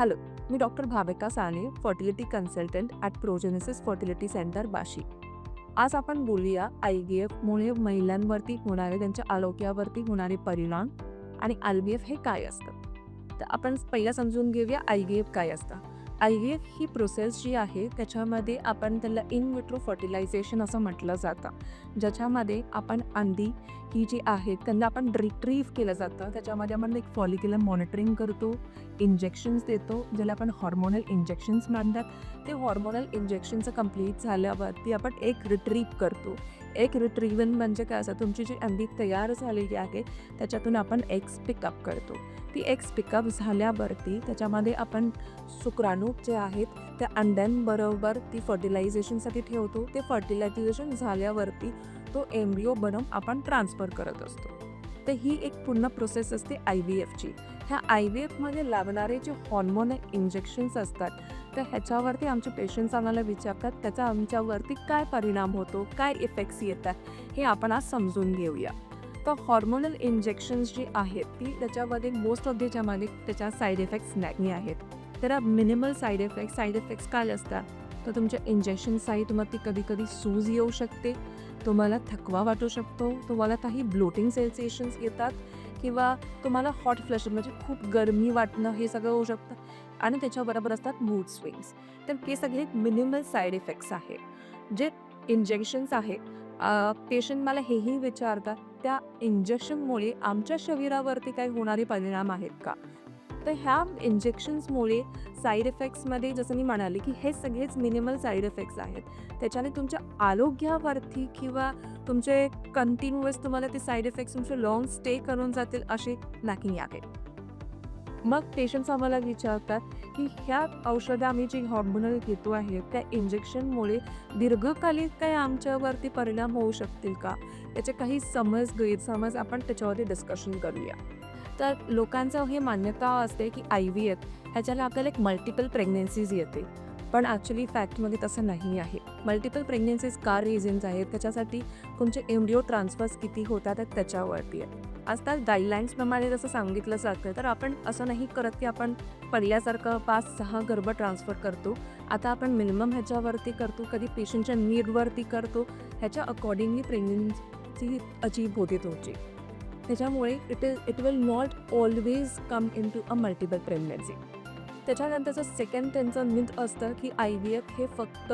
Hello me doctor Bhavika Sane fertility consultant at Progenesis fertility centre Vashi. आज आपण बोलूया I बी एफमुळे महिलांवरती होणारे त्यांच्या आरोग्यावरती होणारे परिणाम आणि आय बी एफ हे काय असतं? तर आपण पहिला समजून घेऊया आय बी एफ काय असतं. आय एफ ही प्रोसेस जी आहे त्याच्यामध्ये आपण त्याला इन विट्रो फर्टिलायझेशन असं म्हटलं जातं. ज्याच्यामध्ये आपण अंडी ही जी आहेत त्यांना आपण रिट्रीव्ह केलं जातं. त्याच्यामध्ये आपण एक फॉलिक्युलर मॉनिटरिंग करतो इंजेक्शन्स देतो ज्याला आपण हॉर्मोनल इंजेक्शन्स म्हणतात. ते हॉर्मोनल इंजेक्शनचं कंप्लीट झाल्यावरती आपण एक रिट्रीव्ह करतो. एक रिट्रीवन म्हणजे काय असं? तुमची जी अंडी तयार झालेली आहे त्याच्यातून आपण एग्स पिकअप करतो. ती एग्स पिकअप झाल्यावरती त्याच्यामध्ये आपण शुक्राणू जे आहेत त्या अंड्यांबरोबर ती फर्टिलायझेशनसाठी ठेवतो. ते फर्टिलायझेशन झाल्यावरती तो एम्ब्रिओ बनवून आपण ट्रान्सफर करत असतो. तर ही एक पूर्ण प्रोसेस असते आय व्ही एफची ह्या आय व्ही एफमध्ये लागणारे जे हॉर्मोन इंजेक्शन्स असतात तर ह्याच्यावरती आमचे पेशंट्स आम्हाला विचारतात त्याचा आमच्यावरती काय परिणाम होतो काय इफेक्ट्स येतात हे आपण आज समजून घेऊया. तर हॉर्मोनल इंजेक्शन्स जी आहेत ती त्याच्यामध्ये मोस्ट ऑफ त्याच्यामध्ये त्याच्या साईड इफेक्ट्स नाही आहेत. तर minimal side effect side effects काय असतात? तर तुमच्या इंजेक्शन तुम्हाला ती कधी कधी सूज येऊ शकते. तुम्हाला थकवा वाटू शकतो. तुम्हाला काही ब्लोटिंग सेन्सेशन्स येतात किंवा तुम्हाला हॉट फ्लश म्हणजे खूप गरमी वाटणं हे सगळं होऊ शकतं आणि त्याच्याबरोबर असतात मूड स्विंग्स तर हे सगळे मिनिमल साईड इफेक्ट्स आहेत. जे इंजेक्शन्स आहे पेशंट मला हेही विचारतात त्या इंजेक्शनमुळे आमच्या शरीरावरती काही होणारे परिणाम आहेत का? तर ह्या इंजेक्शन्समुळे साईड इफेक्ट्समध्ये जसं मी म्हणाले की हे सगळेच मिनिमल साईड इफेक्ट्स आहेत. त्याच्याने तुमच्या आरोग्यावरती किंवा तुमचे कंटिन्युअस तुम्हाला ते साईड इफेक्ट्स तुमचे लॉंग स्टे करून जातील असे नाही आहे. मग पेशंट्स आम्हाला विचारतात की ह्या औषधं आम्ही जी हॉर्मोनल घेतो आहे त्या इंजेक्शनमुळे दीर्घकालीन काय आमच्यावरती परिणाम होऊ शकतील का? त्याचे काही समज गैरसमज आपण त्याच्यावरती डिस्कशन करूया. तर लोकांचं हे मान्यता असते की आय व्ही एफ ह्याच्याला आपल्याला एक मल्टिपल प्रेग्नेन्सीज येते. पण ॲक्च्युली फॅक्टमध्ये तसं नाही आहे. मल्टिपल प्रेग्नेन्सीज का रिझन्स आहेत? त्याच्यासाठी तुमचे एमडीओ ट्रान्सफर्स किती होतात आहेत त्याच्यावरती आहे. आजकाल गाईडलाईन्सप्रमाणे जसं सांगितलं जातं तर आपण असं नाही करत की आपण पडल्यासारखं पाच सहा गर्भ ट्रान्सफर करतो. आता आपण मिनिमम ह्याच्यावरती करतो कधी पेशंटच्या नीडवरती करतो. ह्याच्या अकॉर्डिंगली प्रेग्नेन्सी अचीव होते तुमची. त्याच्यामुळे it is it will not always come in to a multiple pregnancy त्याच्यानंतरचं सेकंड त्यांचं मिथ असतं की आय व्ही एफ हे फक्त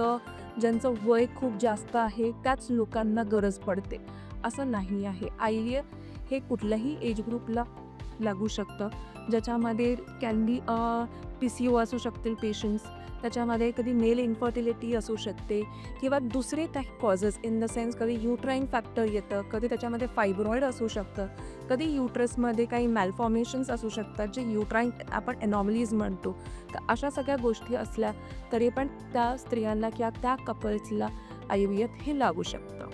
ज्यांचं वय खूप जास्त आहे त्याच लोकांना गरज पडते. असं नाही आहे. आय व्ही एफ हे कुठल्याही एज ग्रुपला लागू शकतं. ज्याच्यामध्ये कॅन्डी पी सी ओ असू शकतील पेशंट्स त्याच्यामध्ये कधी मेल इन्फर्टिलिटी असू शकते किंवा दुसरे काही कॉजेस इन द सेन्स कधी युट्राईन फॅक्टर येतं कधी त्याच्यामध्ये फायब्रॉइड असू शकतं कधी युट्रसमध्ये काही मॅलफॉर्मेशन्स असू शकतात जे युट्राईन आपण एनॉमलीज म्हणतो. तर अशा सगळ्या गोष्टी असल्या तरी पण त्या स्त्रियांना किंवा त्या कपल्सला आय व्ही एफ हे लागू शकतं.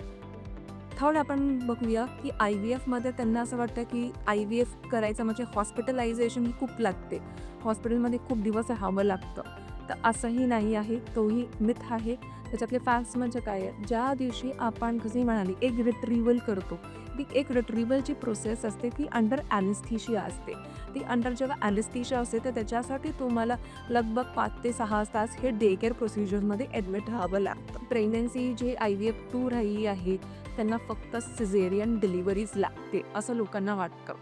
थर्ड आपण बघूया की आय व्ही एफमध्ये त्यांना असं वाटतं की आय व्ही एफ करायचं म्हणजे हॉस्पिटलायझेशन खूप लागते. हॉस्पिटलमध्ये खूप दिवस राहावं लागतं. तर असंही नाही आहे तोही मिथ आहे. त्याच्यातले फॅक्ट्स म्हणजे काय आहे? ज्या दिवशी आपण कसे म्हणाली एक रिट्रीवल करतो. ती एक रिट्रिवलची प्रोसेस असते ती अंडर ॲनेस्थीशिया असते. ती अंडर जेव्हा ॲनेस्थीशिया असते तर त्याच्यासाठी तुम्हाला लगभग पाच ते सहा तास हे डे केअर प्रोसिजरमध्ये ॲडमिट राहावं लागतं. प्रेग्नन्सी जे आय व्ही एफ टू राही आहे त्यांना फक्त सिझेरियन डिलिव्हरीज लागते असं लोकांना वाटतं.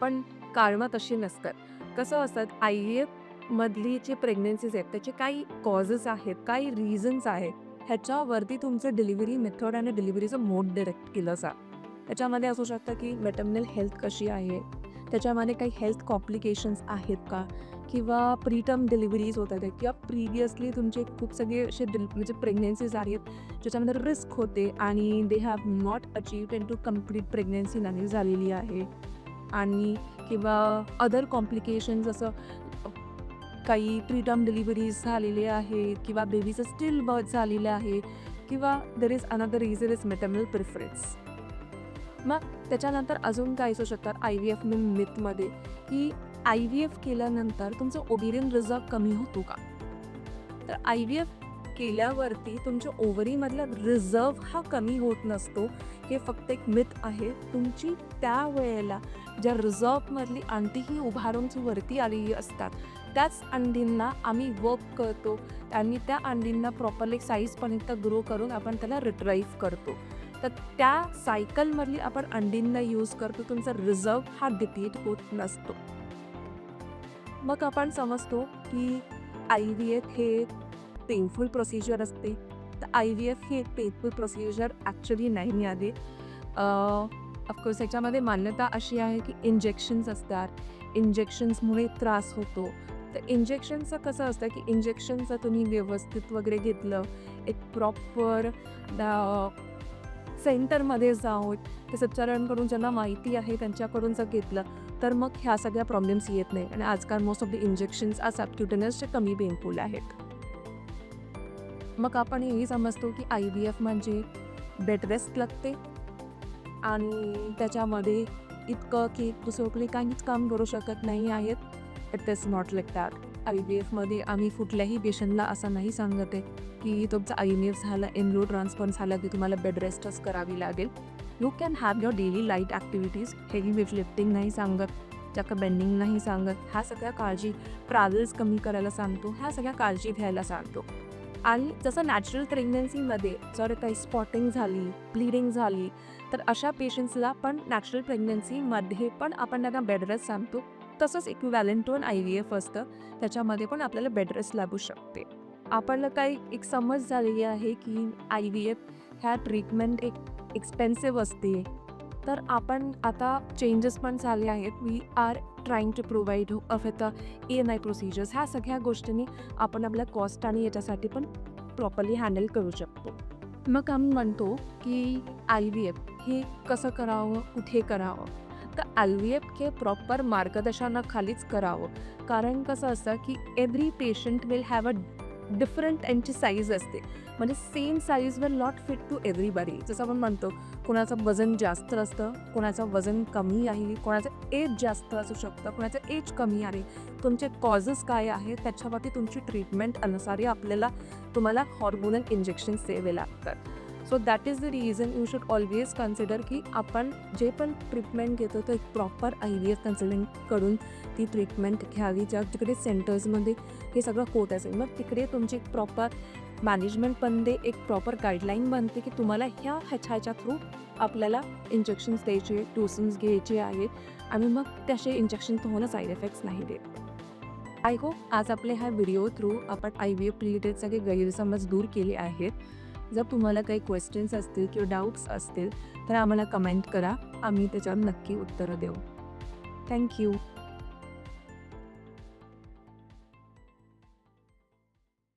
पण काळमा तशी नसतात. कसं असतात आय एफ मधली जे प्रेग्नन्सीज आहेत त्याचे काही कॉजेस आहेत काही रिझन्स आहेत ह्याच्यावरती तुमचं डिलिव्हरी मेथड आणि डिलिव्हरीचं मोड डिरेक्ट केलं जातं त्याच्यामध्ये असू शकतं की मेटर्नल हेल्थ कशी आहे त्याच्यामध्ये काही हेल्थ कॉम्प्लिकेशन्स आहेत का किंवा प्रीटर्म डिलिव्हरीज होत आहेत किंवा प्रिवियसली तुमचे खूप सगळे असे डिल म्हणजे प्रेग्नेन्सीज आहेत ज्याच्यामध्ये रिस्क होते आणि they have not achieve in to complete pregnancy नाही झालेली आहे. आणि किंवा अदर कॉम्प्लिकेशन जसं काही प्रीटर्म डिलिव्हरीज झालेले आहेत किंवा बेबीचं स्टील बर्थ झालेलं आहे किंवा there is another reason is maternal preference मग त्याच्यानंतर अजून काय असू शकतात आय व्ही एफ मिथमध्ये की आय व्ही एफ केल्यानंतर तुमचं ओबिरियन रिझर्व कमी होतो का? तर आय व्ही एफ केल्यावरती तुमच्या ओव्हरीमधला रिझर्व हा कमी होत नसतो. हे फक्त एक मिथ आहे. तुमची त्या वेळेला ज्या रिझर्वमधली अंतीही उभारून वरती आलेली असतात त्याच अंडींना आम्ही वर्क करतो. आणि त्या अंडींना प्रॉपरली साईजपर्यंत ग्रो करून आपण त्याला रिट्राईव्ह करतो. तर त्या सायकलमधली आपण अंडींना यूज करतो. तुमचा रिझर्व हा डिप्लीट होत नसतो. मग आपण समजतो की आय व्ही एफ हे पेनफुल प्रोसिजर असते. तर आय व्ही एफ हे पेनफुल प्रोसिजर ॲक्च्युली नाही मिळाले. ऑफकोर्स याच्यामध्ये मान्यता अशी आहे की इंजेक्शन्स असतात. इंजेक्शन्समुळे त्रास होतो. तर इंजेक्शनचं कसं असतं की इंजेक्शनचं तुम्ही व्यवस्थित वगैरे घेतलं एक प्रॉपर सेंटरमध्ये जाऊन ते सच्चारांकडून ज्यांना माहिती आहे त्यांच्याकडून जर घेतलं तर मग ह्या सगळ्या प्रॉब्लेम्स येत नाही आणि आजकाल मोस्ट ऑफ द इंजेक्शन्स आज सबक्युटनसचे कमी पेनफुल आहेत. मग आपण हेही समजतो की आय व्ही एफ म्हणजे बेड रेस्ट लागते. आणि त्याच्यामध्ये इतकं की दुसरं काहीच काम करू शकत नाही आहेत. It is not like that I V एफमध्ये आम्ही कुठल्याही पेशंटला असं नाही सांगत आहे की तुमचं आय व्ही एफ झालं एनरो ट्रान्सफर झालं की तुम्हाला बेड रेस्टच करावी लागेल. You can have your daily light activities heavy weight lifting नाही सांगत जास्त बेंडिंग नाही सांगत. ह्या सगळ्या काळजी ट्रॅव्हल्स कमी करायला सांगतो. ह्या सगळ्या काळजी घ्यायला सांगतो. आणि जसं नॅचरल प्रेग्नन्सीमध्ये जर काही स्पॉटिंग झाली ब्लिडिंग झाली तर अशा पेशंट्सला पण नॅचरल प्रेग्नन्सीमध्ये पण आपण त्यांना बेड रेस्ट सांगतो. तसंच एक व्हॅलेंटोन आय व्ही एफ असतं. त्याच्यामध्ये पण आपल्याला बेड रेस्ट लागू शकते. आपल्याला काही एक समज झालेली आहे की आय व्ही एफ ह्या ट्रीटमेंट एक एक्सपेन्सिव्ह असते. तर आपण आता चेंजेस पण झाले आहेत. We are trying to provide with the N I procedures ह्या सगळ्या गोष्टींनी आपण आपल्या कॉस्ट आणि याच्यासाठी पण प्रॉपरली हँडल करू शकतो. मग आम्ही म्हणतो की आय व्ही एफ हे कसं करावं? कुठे करावं? तर आय व्ही एफ हे प्रॉपर मार्गदर्शनाखालीच करावं. कारण कसं असतं की every patient will have a different त्यांची साईज असते. म्हणजे सेम साईज वर नॉट फिट टू एव्हरीबडी जसं आपण म्हणतो कोणाचं वजन जास्त असतं कोणाचं वजन कमी आहे कोणाचं एज जास्त असू शकतं कोणाचं एज कमी आहे तुमचे कॉजेस काय आहे त्याच्यावरती तुमची ट्रीटमेंट अनुसार आपल्याला तुम्हाला हॉर्मोनल इंजेक्शन्स द्यावे लागतात. So that is the reason you should always consider की आपण जे पण ट्रीटमेंट घेतो तर एक प्रॉपर आय व्ही एफ कन्सल्टंटकडून ती ट्रीटमेंट घ्यावी ज्या तिकडे सेंटर्समध्ये हे सगळं होत असेल. मग तिकडे तुमची एक प्रॉपर मॅनेजमेंट बनते एक प्रॉपर गाईडलाईन बनते की तुम्हाला ह्या ह्याच्या ह्याच्या थ्रू आपल्याला इंजेक्शन्स द्यायचे डोसन्स घ्यायचे आहेत आणि मग त्याचे इंजेक्शन तुम्हाला साईड इफेक्ट्स नाही देत. आय होप आज आपले ह्या व्हिडिओ थ्रू आपण आय व्ही एफ रिलेटेड सगळे गैरसमज दूर केले आहेत. जर तुम्हाला काही क्वेश्चन्स असतील किंवा डाऊट्स असतील तर आम्हाला कमेंट करा. आम्ही त्याच्यावर नक्की उत्तरं देऊ. थँक्यू